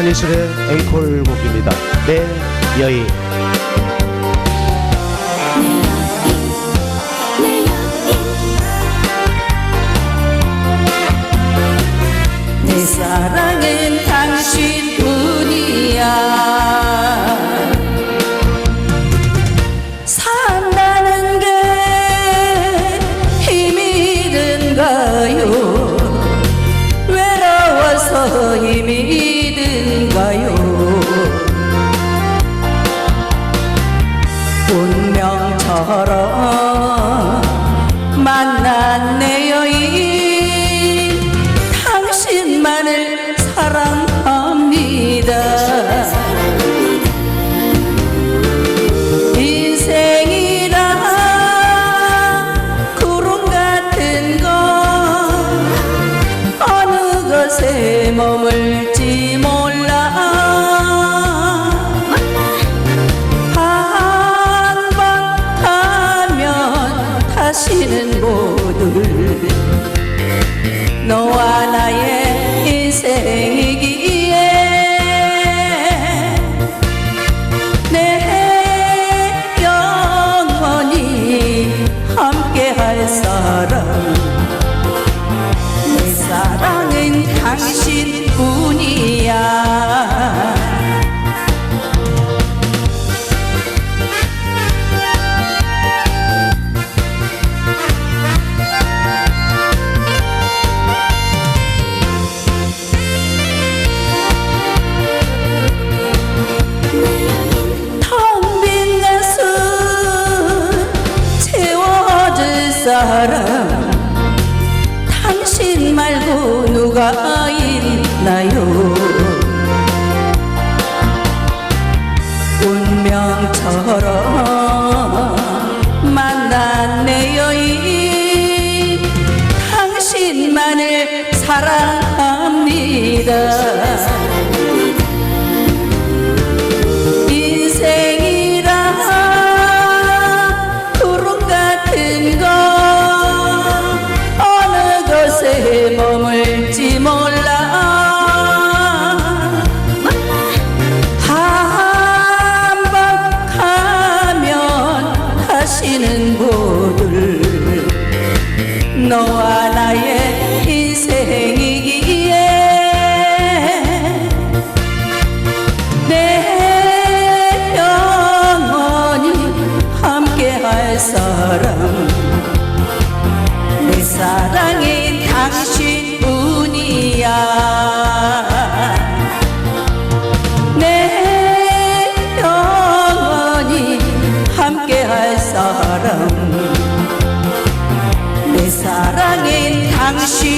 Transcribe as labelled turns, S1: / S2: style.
S1: 한예슬의 앵콜곡입니다. 내 여인.
S2: 내 사랑은 당신 머물지 몰라. 한번 가면 다시는 못올 너와 나의 인생이기에 내 영원히 함께할 사람. 내 사랑은 당신뿐이야 당신 말고 누가 있나요? 운명처럼 내 여인 당신만을 사랑합니다 다시는 못올 너와 사랑인 당신.